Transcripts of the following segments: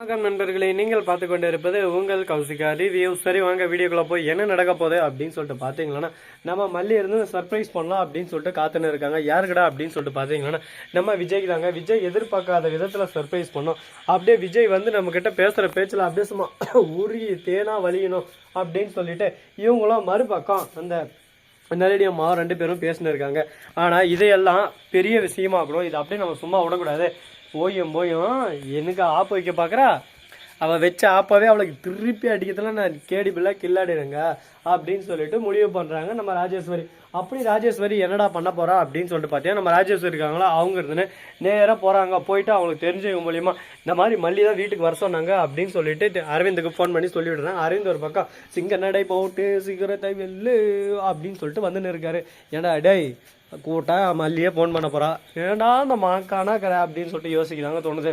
வணக்கம் நண்பர்களே நீங்கள் பார்த்து கொண்டு இருப்பது உங்கள் கௌசிகா ரிவ்யூ சரி வாங்க வீடியோக்குள்ளே போய் என்ன நடக்க போகுது அப்படின்னு சொல்லிட்டு பார்த்தீங்கன்னா நம்ம மல்லி இருந்து சர்ப்ரைஸ் பண்ணலாம் அப்படின்னு சொல்லிட்டு காத்துன்னு இருக்காங்க. யாருக்கடா அப்படின்னு சொல்லிட்டு பார்த்தீங்கன்னா நம்ம விஜய்க்கு தாங்க. விஜய் எதிர்பார்க்காத விதத்தில் சர்ப்ரைஸ் பண்ணோம். அப்படியே விஜய் வந்து நம்மக்கிட்ட பேசுகிற பேச்சில் அப்படியே சும்மா உருகி தேனாக வலியணும் அப்படின்னு சொல்லிட்டு இவங்களும் மறுபக்கம் அந்த நேரடியாக மா ரெண்டு பேரும் பேசினு இருக்காங்க. ஆனால் இதையெல்லாம் பெரிய விஷயமாக்கணும் இதை அப்படியே நம்ம சும்மா விடக்கூடாது. போயும் போயும். எனக்கு ஆப்பு வைக்க பார்க்குறா அவள் வச்ச ஆப்பாவே அவளுக்கு திருப்பி அடிக்கிறதுல நான் கேடி பிள்ளை கில்லாடிடுங்க அப்படின்னு சொல்லிட்டு முடிவு பண்ணுறாங்க நம்ம ராஜேஸ்வரி. அப்படி ராஜேஸ்வரி என்னடா பண்ண போறா அப்படின்னு சொல்லிட்டு பார்த்தீங்கன்னா நம்ம ராஜேஸ்வரி இருக்காங்களா? அவங்க இருந்துன்னு நேராக போகிறாங்க போயிட்டு அவங்களுக்கு தெரிஞ்சவங்க மூலியமா இந்த மாதிரி மல்லி தான் வீட்டுக்கு வர சொன்னாங்க அப்படின்னு சொல்லிட்டு அரவிந்துக்கு ஃபோன் பண்ணி சொல்லிவிடுறாங்க அரவிந்த் ஒரு பக்கம் சிங்க நடை போட்டு சிகரத்தை வெல்லு அப்படின்னு சொல்லிட்டு வந்துன்னு இருக்காரு. ஏன்டா டேய் கூட்டா மல்லியே ஃபோன் பண்ண போறா? ஏன்டா அந்த மாக்கானா கரை அப்படின்னு சொல்லிட்டு யோசிக்கிறாங்க தோணுது.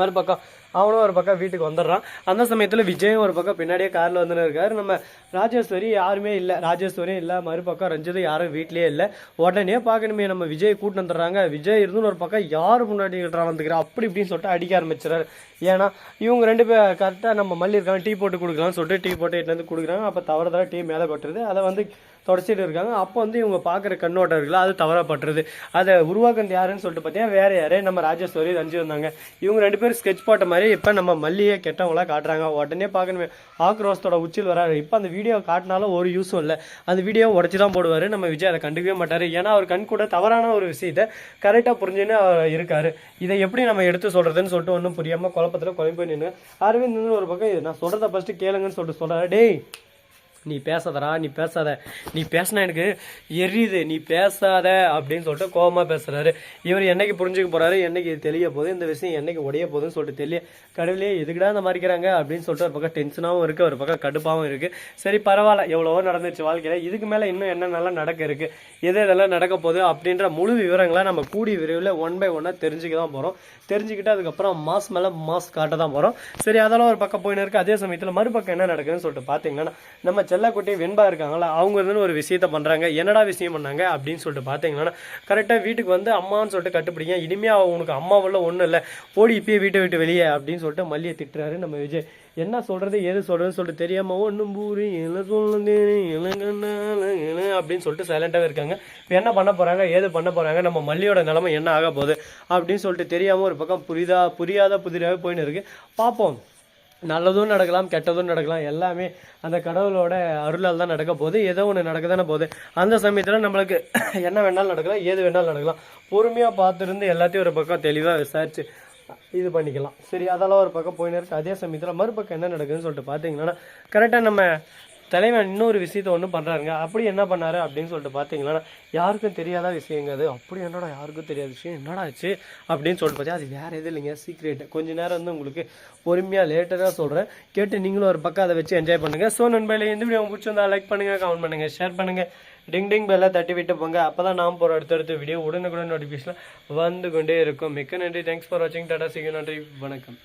மறுபக்கம் அவனும் ஒரு பக்கம் வீட்டுக்கு வந்துடுறான். அந்த சமயத்தில் விஜயும் ஒரு பக்கம் பின்னாடியே காரில் வந்துன்னு இருக்காரு. நம்ம ராஜேஸ்வரி யாருமே இல்லை. ராஜேஸ்வரியும் இல்லை. மறுபக்கம் ரஞ்சிதும் யாரும் வீட்லேயே இல்லை. உடனே பார்க்கணுமே நம்ம விஜய் கூட்டு வந்துடுறாங்க. விஜய் இருந்துன்னு ஒரு பக்கம் யார் முன்னாடி வந்துக்கிறா? அப்படி இப்படின்னு சொல்லிட்டு அடிக்க ஆரம்பிச்சிடாரு ஏன்னா இவங்க ரெண்டு பேர் கரெக்டாக நம்ம மல்லி இருக்காங்க டீ போட்டு கொடுக்கலாம்னு சொல்லிட்டு டீ போட்டு இட்டு வந்து கொடுக்குறாங்க. அப்போ தவறுதலாக டீ மேலே கொட்டுறது. அதை வந்து தொடச்சிட்டு இருக்காங்க. அப்போ வந்து இவங்க பார்க்குற கண்ணோட்டம் இருக்குல்ல அது தவறப்பட்டுருது அதை உருவாக்குறது யாருன்னு சொல்லிட்டு பார்த்தீங்கன்னா வேற யாரே? நம்ம ராஜேஸ்வரி ரஞ்சி வந்தாங்க. இவங்க ரெண்டு பேரும் ஸ்கெட்ச் போட்ட மாதிரி இப்போ நம்ம மல்லியை கெட்டவங்களா காட்டுறாங்க. உடனே பார்க்கணுமே ஆக்ரோஷத்தோட உச்சில் வராரு. இப்போ அந்த வீடியோ காட்டினாலும் ஒரு யூஸும் இல்லை. அந்த வீடியோ உடச்சி தான் போடுவார். நம்ம விஜய் அதை கண்டுக்கவே மாட்டார். ஏன்னா அவர் கண் கூட தவறான ஒரு விஷயத்தை கரெக்டாக புரிஞ்சுன்னு அவர் இருக்காரு. இதை எப்படி நம்ம எடுத்து சொல்கிறதுன்னு சொல்லிட்டு ஒன்றும் புரியாமல் குழப்பத்தில் குழம்பு போய் நின்று அரவிந்த் ஒரு பக்கம் இது நான் சொல்கிறத ஃபஸ்ட்டு கேளுங்கன்னு சொல்லிட்டு சொல்கிறாரு டேய் நீ பேசாதடா நீ பேசாத. நீ பேசினா எனக்கு எரியுது நீ பேசாத அப்படின்னு சொல்லிட்டு கோபமாக பேசுகிறாரு இவர் என்னைக்கு புரிஞ்சுக்க போகிறாரு என்னைக்கு இது தெரிய போகுது இந்த விஷயம் என்னைக்கு உடைய போகுதுன்னு சொல்லிட்டு தெரிய கடவுளே எதுக்கடா இந்த மாதிரிக்கிறாங்க அப்படின்னு சொல்லிட்டு ஒரு பக்கம் டென்ஷனாகவும் இருக்குது ஒரு பக்கம் கடுப்பாகவும் இருக்குது சரி பரவாயில்ல எவ்வளவோ நடந்துச்சு வாழ்க்கையில். இதுக்கு மேலே இன்னும் என்னென்னலாம் நடக்க இருக்குது எது எதெல்லாம் நடக்க போகுது அப்படின்ற முழு விவரங்களை நம்ம கூடி விரைவில் ஒன் பை ஒன்னாக தெரிஞ்சுக்க தான் போகிறோம் தெரிஞ்சுக்கிட்டு அதுக்கப்புறம் மாஸ் மேலே மாஸ் காட்ட தான் போகிறோம் சரி அதெல்லாம் ஒரு பக்கம் போயின்னு இருக்குது அதே சமயத்தில் மறுபக்கம் என்ன நடக்குதுன்னு சொல்லிட்டு பார்த்தீங்கன்னா நம்ம செல்லக்குட்டி வெண்பா இருக்காங்களா அவங்க இருந்து ஒரு விஷயத்த பண்ணுறாங்க என்னடா விஷயம் பண்ணாங்க அப்படின்னு சொல்லிட்டு பார்த்தீங்கன்னா கரெக்டாக வீட்டுக்கு வந்து அம்மான்னு சொல்லிட்டு கட்டுப்பிடிங்க. இனிமேல் உனக்கு அம்மா உள்ள ஒன்றும் இல்லை. ஓடி இப்பயே வீட்டை விட்டு வெளியே அப்படின்னு சொல்லிட்டு மல்லியை திட்டுறாரு நம்ம விஜய். என்ன சொல்கிறது ஏது சொல்கிறதுன்னு சொல்லிட்டு தெரியாமல் ஒன்றும் பூரி இல்லை சொல்லுங்க அப்படின்னு சொல்லிட்டு சைலண்டாகவே இருக்காங்க. இப்போ என்ன பண்ண போகிறாங்க ஏது பண்ண போகிறாங்க நம்ம மல்லியோட நிலமை என்ன ஆக போகுது அப்படின்னு சொல்லிட்டு தெரியாமல் ஒரு பக்கம் புரிதா புரியாத புதிராகவே போயின்னு இருக்குது பார்ப்போம் நல்லதும் நடக்கலாம் கெட்டதும் நடக்கலாம். எல்லாமே அந்த கடவுளோட அருளால் தான் நடக்க போகுது. ஏதோ ஒன்று நடக்க தானே போகுது. அந்த சமயத்தில் நம்மளுக்கு என்ன வேணாலும் நடக்கலாம் ஏது வேணாலும் நடக்கலாம். பொறுமையாக பார்த்துருந்து எல்லாத்தையும் ஒரு பக்கம் தெளிவாக விசாரிச்சு இது பண்ணிக்கலாம். சரி அதெல்லாம் ஒரு பக்கம் போயின்னு இருக்கு. அதே சமயத்தில் மறுபக்கம் என்ன நடக்குதுன்னு சொல்லிட்டு பார்த்தீங்கன்னா கரெக்டாக நம்ம தலைவன் இன்னொரு விஷயத்த ஒன்று பண்ணுறாருங்க அப்படி என்ன பண்ணாரு அப்படின்னு சொல்லிட்டு பார்த்தீங்கன்னா யாருக்கும் தெரியாத விஷயங்க அது. அப்படி என்னடா யாருக்கும் தெரியாத விஷயம்? என்னடா ஆச்சு? அப்படின்னு சொல்லிட்டு பார்த்தா அது வேறு எதுவும் இல்லைங்க. சீக்ரெட் கொஞ்ச நேரம் வந்து உங்களுக்கு பொறுமையாக லேட்டராக சொல்கிறேன் கேட்டு நீங்களும் ஒரு பக்கம் அதை வச்சு என்ஜாய் பண்ணுங்கள் ஸோ நண்பர்களே இந்த வீடியோ பிடிச்சிருந்தா லைக் பண்ணுங்கள் கமெண்ட் பண்ணுங்கள் ஷேர் பண்ணுங்கள் டிங் டிங் பெல்லை தட்டி விட்டு போங்க. அப்போ தான் நாம் போகிற அடுத்தடுத்த வீடியோ உடனுக்குடன் நோட்டிஃபிகேஷன் வந்து கொண்டே இருக்கும். மிக்க நன்றி. தேங்க்ஸ் ஃபார் வாட்சிங் டாடா சிங்க நன்றி. வணக்கம்.